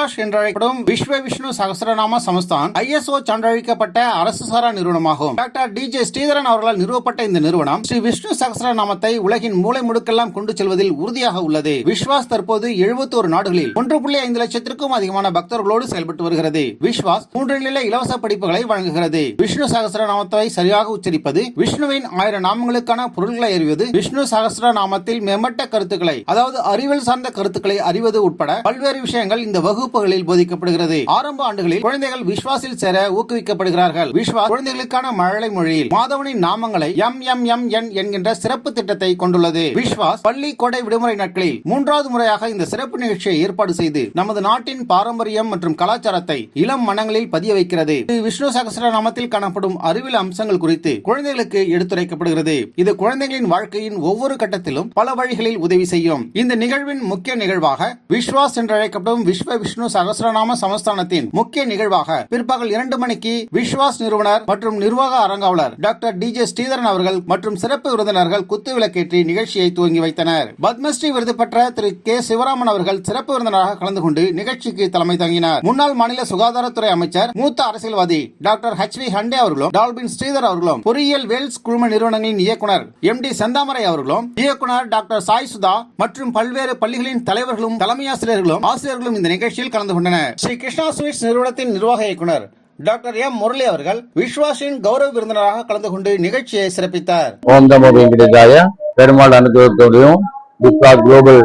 விஸ்வாஸ் என்றழைக்கப்படும் விஸ்வ விஷ்ணு சகசரநாம சமஸ்தான் ஐஎஸ்ஓ சான்றழிக்கப்பட்ட அரசு சாரா நிறுவனமாகும். டாக்டர் டி ஜே ஸ்ரீதரன் அவர்களால் நிறுவப்பட்ட இந்த நிறுவனம் ஸ்ரீ விஷ்ணு சகசரநாமத்தை உலகின் மூளை முடுக்கெல்லாம் கொண்டு செல்வதில் உறுதியாக உள்ளது. விஸ்வாஸ் தற்போது 71 நாடுகளில் ஒன்று புள்ளி ஐந்து லட்சத்திற்கும் அதிகமான பக்தர்களோடு செயல்பட்டு வருகிறது. விஸ்வாஸ் மூன்று நிலை இலவச படிப்புகளை வழங்குகிறது. விஷ்ணு சகசரநாமத்தை சரியாக உச்சரிப்பது விஷ்ணுவின் ஆயிரம் நாமங்களுக்கான பொருள்களை அறிவது விஷ்ணு சகஸ்ரநாமத்தில் மேம்பட்ட கருத்துக்களை அதாவது அறிவியல் சார்ந்த கருத்துக்களை அறிவது உட்பட பல்வேறு விஷயங்கள் இந்த வகுப்பு வகுப்புகளில் போதிக்கப்படுகிறது. ஆரம்ப ஆண்டுகளில் குழந்தைகள் விஸ்வாசில் சேர ஊக்குவிக்கப்படுகிறார்கள். விஸ்வாஸ் குழந்தைகளுக்கான மழலை மொழியில் மாதவனின் நாமங்களை எம் எம் எம் என் என்கின்ற சிறப்பு திட்டத்தை கொண்டுள்ளது. விஸ்வாஸ் பள்ளி கோடை விடுமுறை நாட்களில் மூன்றாவது முறையாக இந்த சிறப்பு நிகழ்ச்சியை ஏற்பாடு செய்து நமது நாட்டின் பாரம்பரியம் மற்றும் கலாச்சாரத்தை இளம் மனங்களில் பதிய வைக்கிறது. விஷ்ணு சகசர நாமத்தில் காணப்படும் அறிவியல் அம்சங்கள் குறித்து குழந்தைகளுக்கு எடுத்துரைக்கப்படுகிறது. இது குழந்தைகளின் வாழ்க்கையின் ஒவ்வொரு கட்டத்திலும் பல வழிகளில் உதவி செய்யும். இந்த நிகழ்வின் முக்கிய நிகழ்வாக விஸ்வாஸ் என்றழைக்கப்படும் விஸ்வ விஷ்ணு சகஸ்ரநாம சமஸ்தானத்தின் முக்கிய நிகழ்வாக பிற்பகல் இரண்டு மணிக்கு விஸ்வாஸ் நிறுவனர் மற்றும் நிர்வாக அரங்காவலர் டாக்டர் டி ஜே ஸ்ரீதரன் அவர்கள் மற்றும் சிறப்பு விருந்தினர்கள் குத்து விளக்கேற்றி நிகழ்ச்சியை துவங்கி வைத்தனர். பத்மஸ்ரீ விருது பெற்ற திரு கே சிவராமன் அவர்கள் சிறப்பு விருந்தினராக கலந்து கொண்டு நிகழ்ச்சிக்கு தலைமை தாங்கினார். முன்னாள் மாநில சுகாதாரத்துறை அமைச்சர் மூத்த அரசியல்வாதி டாக்டர் ஹெச் வி ஹண்டே அவர்களும் டால்பின் ஸ்ரீதர் அவர்களும் பொறியியல் வேல்ஸ் குழும நிறுவனங்களின் இயக்குனர் எம் டி செந்தாமரை அவர்களும் இயக்குனர் டாக்டர் சாய் சுதா மற்றும் பல்வேறு பள்ளிகளின் தலைவர்களும் தலைமை ஆசிரியர்களும் ஆசிரியர்களும் இந்த நிகழ்ச்சியில் கலந்து கொண்டனர். ஸ்ரீ கிருஷ்ணா ஸ்வீட்ஸ் நிறுவனத்தின் நிர்வாக இயக்குனர் டாக்டர் எம் முரளி அவர்கள் விஸ்வாசின் கௌரவ விருந்தினராக கலந்து கொண்டு நிகழ்ச்சியை சிறப்பித்தார். ஓம் நமோ வெங்கடேசாய பெருமாள் அனுகிரகத்தோடையும் பிக்பா குளோபல்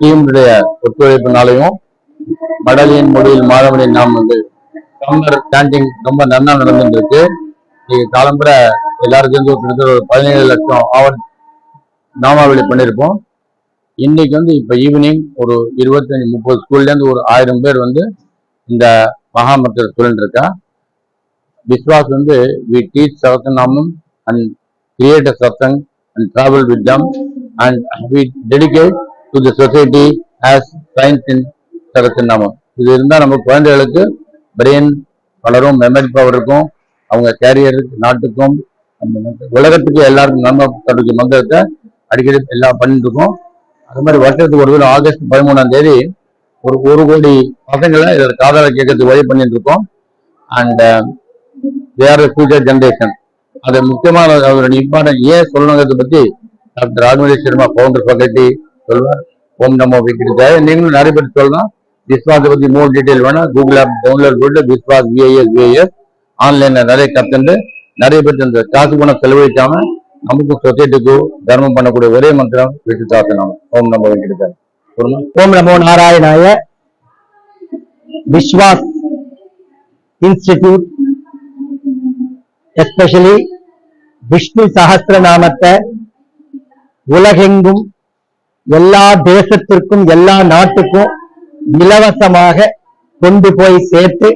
டீமுடைய ஒத்துழைப்பினாலையும் மடலியின் மொழியில் மாதவனின் நாம் வந்து சம்மர் கேண்டீன் ரொம்ப நன்னா நடந்துட்டு இருக்கு நீங்க காலம்புற எல்லாருக்கும் ஒரு ஒரு பதினேழு லட்சம் ஆவண நாமாவளி பண்ணியிருப்போம். இன்னைக்கு வந்து இப்போ ஈவினிங் ஒரு இருபத்தஞ்சு முப்பது ஸ்கூல்லேருந்து ஒரு ஆயிரம் பேர் வந்து இந்த மகாமத்தில் சொல்லிட்டு இருக்கா? விஸ்வாஸ் வந்து we teach Sahasranamam and create a satsang and travel with them and we dedicate to the society as science in Sahasranamam இது இருந்தால் நம்ம குழந்தைகளுக்கு பிரெயின் வளரும் மெமரி பவர் இருக்கும் அவங்க கேரியருக்கு நாட்டுக்கும் உலகத்துக்கு எல்லாருக்கும் நன்மை தடுக்கும் மந்திரத்தை அடிக்கடி எல்லாம் பண்ணிட்டு இருக்கோம். அது மாதிரி வருஷத்துக்கு ஒரு தடவை ஆகஸ்ட் பதிமூணாம் தேதி ஒரு ஒரு கோடி பசங்களை இதோட காதால கேட்கறதுக்கு வழி பண்ணிட்டு இருக்கோம் அண்ட் தேர் ஃபியூச்சர் ஜென்ரேஷன் அது முக்கியமான அவருடைய இம்பார்ட்டன் ஏன் சொல்லணுங்கிறத பத்தி doctor Rajamani Sharma founder faculty சொல்வார். ஓம் நமோ விக்கிட்டாரு நீங்களும் நிறைய பேர் சொல்லலாம். விஸ்வாஸை பத்தி மோர் டீட்டெயில் வேணா கூகுள் ஆப் டவுன்லோட் போட்டு விஸ்வாஸ் விஐஎஸ் விஐஎஸ் ஆன்லைன்ல நிறைய கத்துண்டு நிறைய பேர் இந்த காசு பணம் செலவழிக்காம நமக்கு சொசைட்டிக்கும் தர்மம் பண்ணக்கூடிய ஒரே மந்திரம் விட்டு சாத்தனம். ஓம் நமோ விக்கிட்டாரு ஓம் நமோ நாராயணாய விஸ்வாஸ் இன்ஸ்டிடியூட் எஸ்பெஷலி விஷ்ணு சகஸ்ரநாமத்தை உலகெங்கும் எல்லா தேசத்திற்கும் எல்லா நாட்டுக்கும் இலவசமாக கொண்டு போய் சேர்த்து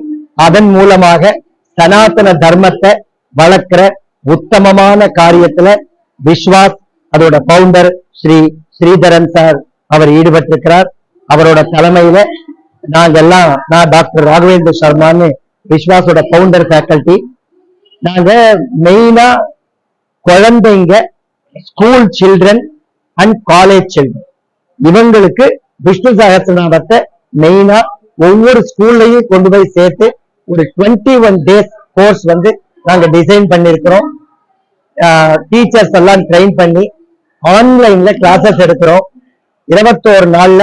அதன் மூலமாக சனாதன தர்மத்தை வளர்க்கிற உத்தமமான காரியத்துல விஸ்வாஸ் அதோட பவுண்டர் ஸ்ரீ ஸ்ரீதரன் சார் அவர் ஈடுபட்டிருக்கிறார். அவரோட தலைமையில நாங்கெல்லாம் நான் டாக்டர் ராகவேந்திர சர்மான்னு விஸ்வாஸோட பவுண்டர் ஃபேக்கல்டி நாங்க மெயினா குழந்தைங்க school children and college children இவங்களுக்கு விஷ்ணு சகசிரநாமத்தை மெயினா ஒவ்வொரு ஸ்கூல்லையும் கொண்டு போய் சேர்த்து ஒரு டுவெண்ட்டி ஒன் டேஸ் கோர்ஸ் வந்து நாங்க டிசைன் பண்ணிருக்கிறோம் டீச்சர்ஸ் எல்லாம் ட்ரெயின் பண்ணி ஆன்லைன்ல கிளாஸஸ் எடுக்கிறோம். இருபத்தோரு நாள்ல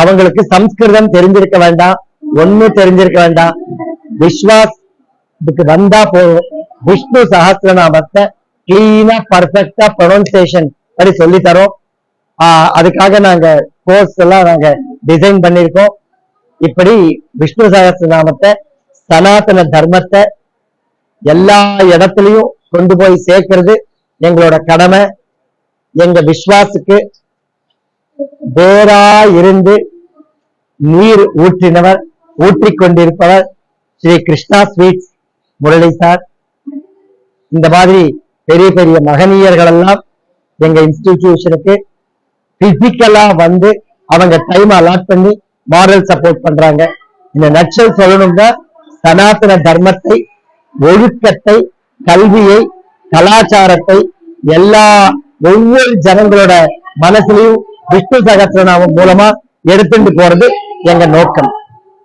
அவங்களுக்கு சம்ஸ்கிருதம் தெரிஞ்சிருக்க வேண்டாம் ஒண்ணு தெரிஞ்சிருக்க வேண்டாம். விஸ்வாஸ் இதுக்கு வந்தா போதும். விஷ்ணு சஹஸ்ரநாமத்தை கிளீனா பர்ஃபெக்டா ப்ரொனன்சியேஷன் படி சொல்லி தரோம் ஆஹ் அதுக்காக நாங்க கோர்ஸ் எல்லாம் நாங்க டிசைன் பண்ணிருக்கோம் இப்படி விஷ்ணு சகஸ்ரநாமத்தை சனாதன தர்மத்தை எல்லா இடத்துலயும் கொண்டு போய் சேர்க்கிறது எங்களோட கடமை. எங்க விஸ்வாசுக்கு வேறா இருந்து நீர் ஊற்றினவர் ஊற்றிக்கொண்டிருப்பவர் ஸ்ரீ கிருஷ்ணா ஸ்வீட்ஸ் முரளி சார். இந்த மாதிரி பெரிய பெரிய மகனீயர்கள் எல்லாம் எங்க இன்ஸ்டிடியூஷனுக்கு பிசிக்கலா வந்து அவங்க டைம் அலாட் பண்ணி மாரல் சப்போர்ட் பண்றாங்க. இந்த நச்சல் சொல்லணும்னா சனாதன தர்மத்தை ஒழுக்கத்தை கல்வியை கலாச்சாரத்தை எல்லா ஒவ்வொரு ஜனங்களோட மனசுலயும் விஷ்ணு சகசிரநாமம் மூலமா எடுத்துட்டு போறது எங்க நோக்கம்.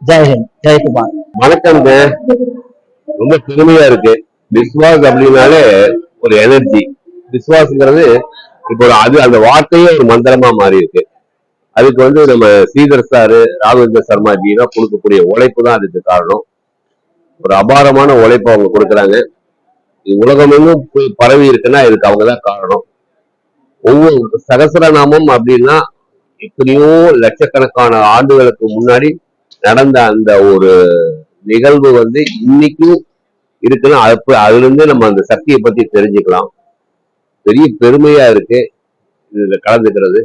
ஜெயஹிந்த் ஜெயக்குமார் வணக்கம் ரொம்ப பெருமையா இருக்கு. விஸ்வாஸ் அப்படின்னாலே ஒரு எனர்ஜி விஸ்வாசுங்கிறது இப்போ அது அந்த வார்த்தையே ஒரு மந்திரமா மாறி இருக்கு அதுக்கு வந்து நம்ம ஸ்ரீதர் சாரு ராகவேந்திர சர்மா தான் கொடுக்கக்கூடிய உழைப்பு தான் அதுக்கு காரணம். ஒரு அபாரமான உழைப்பு அவங்க கொடுக்குறாங்க. இது உலகமெங்கும் போய் பரவி இருக்குன்னா இதுக்கு அவங்க தான் காரணம். ஒவ்வொரு சகசரநாமம் அப்படின்னா எத்தனையோ லட்சக்கணக்கான ஆண்டுகளுக்கு முன்னாடி நடந்த அந்த ஒரு நிகழ்வு வந்து இன்னைக்கும் இருக்குன்னா அப்ப அதுல இருந்து நம்ம அந்த சக்தியை பத்தி தெரிஞ்சுக்கலாம். பெரிய பெருமையா இருக்கு. இதுல கலந்துக்கிறது.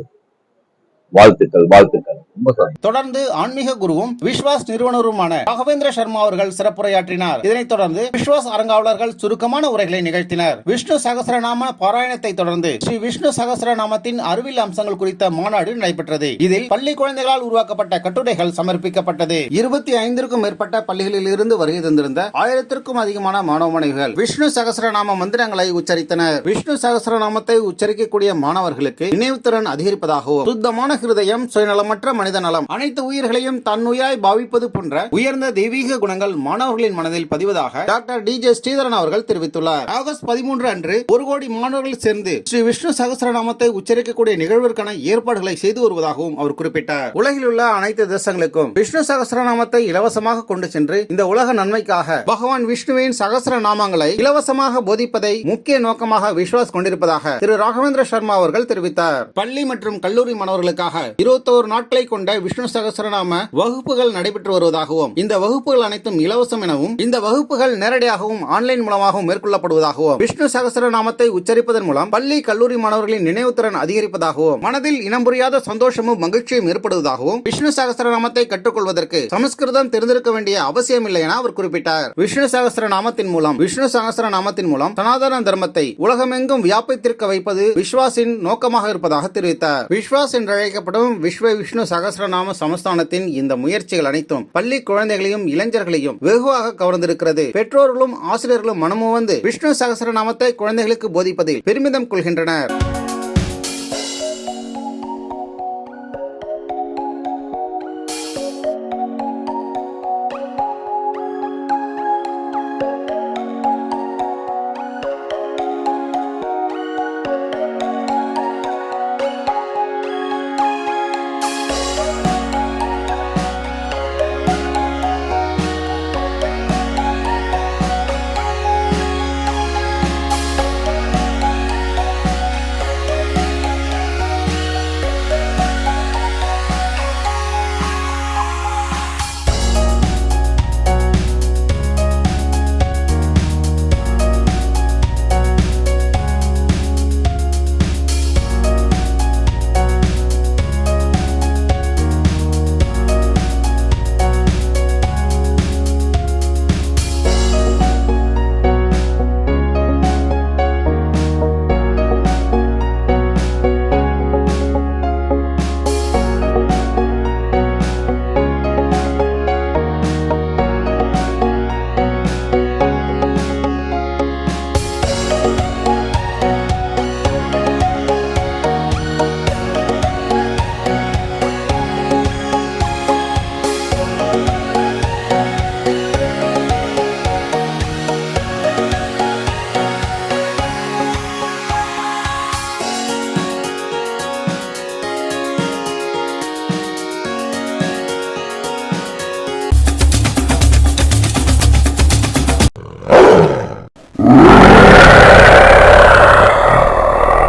வாழ்த்துக்கள் வாழ்த்துக்கள். ரொம்ப தொடர்ந்து ஆன்மீக குருவும் விஸ்வாஸ் நிறுவனருமான ராகவேந்திர சர்மா அவர்கள் சிறப்புரையாற்றினார். இதனைத் தொடர்ந்து விஸ்வாஸ் அரங்காவலர்கள் சுருக்கமான உரைகளை நிகழ்த்தினர். விஷ்ணு சகசரநாம பாராயணத்தை தொடர்ந்து ஸ்ரீ விஷ்ணு சகசரநாமத்தின் அறிவியல் அம்சங்கள் குறித்த மாநாடு நடைபெற்றது. இதில் பள்ளி குழந்தைகளால் உருவாக்கப்பட்ட கட்டுரைகள் சமர்ப்பிக்கப்பட்டது. இருபத்தி ஐந்திற்கும் மேற்பட்ட பள்ளிகளில் இருந்து வருகை தந்திருந்த ஆயிரத்திற்கும் அதிகமான மாணவ மாணவிகள் விஷ்ணு சகசரநாம மந்திரங்களை உச்சரித்தனர். விஷ்ணு சகசரநாமத்தை உச்சரிக்கக்கூடிய மாணவர்களுக்கு நினைவுத்திறன் அதிகரிப்பதாகவும் சுத்தமான ஹிருதயம் சுயநலமற்ற மனித நலம். அனைத்து உயிர்களையும் தன்னுயாய் பாவிப்பது போன்ற உயர்ந்த தெய்வீக குணங்கள் மாணவர்களின் மனதில் பதிவதாக டாக்டர் டி ஜே ஸ்ரீதரன் அவர்கள் தெரிவித்துள்ளார். ஆகஸ்ட் பதிமூன்று அன்று ஒரு கோடி மாணவர்கள் சேர்ந்து ஸ்ரீ விஷ்ணு சகசரநாமத்தை உச்சரிக்கக்கூடிய நிகழ்விற்கான ஏற்பாடுகளை செய்து வருவதாகவும் அவர் குறிப்பிட்டார். உலகில் உள்ள அனைத்து தேசங்களுக்கும் விஷ்ணு சகசரநாமத்தை இலவசமாக கொண்டு சென்று இந்த உலக நன்மைக்காக பகவான் விஷ்ணுவின் சகசர நாமங்களை இலவசமாக போதிப்பதை முக்கிய நோக்கமாக விஸ்வாஸ் கொண்டிருப்பதாக திரு ராகவேந்திர சர்மா அவர்கள் தெரிவித்தார். பள்ளி மற்றும் கல்லூரி மாணவர்களுக்காக இருபத்தோரு நாட்களை கொண்ட விஷ்ணு சகசரநாம வகுப்புகள் நடைபெற்று வருவதாகவும் இந்த வகுப்புகள் அனைத்தும் இலவசம் எனவும் இந்த வகுப்புகள் நேரடியாகவும் ஆன்லைன் மூலமாகவும் மேற்கொள்ளப்படுவதாகவும் விஷ்ணு சகசரநாமத்தை உச்சரிப்பதன் மூலம் பள்ளி கல்லூரி மாணவர்களின் நினைவுத்திறன் அதிகரிப்பதாகவும் மனதில் இனம் புரியாத சந்தோஷமும் மகிழ்ச்சியும் ஏற்படுவதாகவும் விஷ்ணு சகசரநாமத்தை கற்றுக்கொள்வதற்கு சமஸ்கிருதம் தெரிந்திருக்க வேண்டிய அவசியம் இல்லை என அவர் குறிப்பிட்டார். விஷ்ணு சகசரநாமத்தின் மூலம் விஷ்ணு சகசரநாமத்தின் மூலம் சனாதன தர்மத்தை உலகமெங்கும் வியாபித்திருக்க வைப்பது விஸ்வாசின் நோக்கமாக இருப்பதாக தெரிவித்தார். விஸ்வாஸ் என்று அழைக்கப்படும் விஸ்வ விஷ்ணு சகசரநாம சமஸ்தானத்தின் இந்த முயற்சிகள் அனைத்தும் பள்ளி குழந்தைகளையும் இளைஞர்களையும் வெகுவாக கவர்ந்திருக்கிறது. பெற்றோர்களும் ஆசிரியர்களும் மனமுவந்து விஷ்ணு சகசரநாமத்தை குழந்தைகளுக்கு போதிப்பதில் பெருமிதம் கொள்கின்றனர்.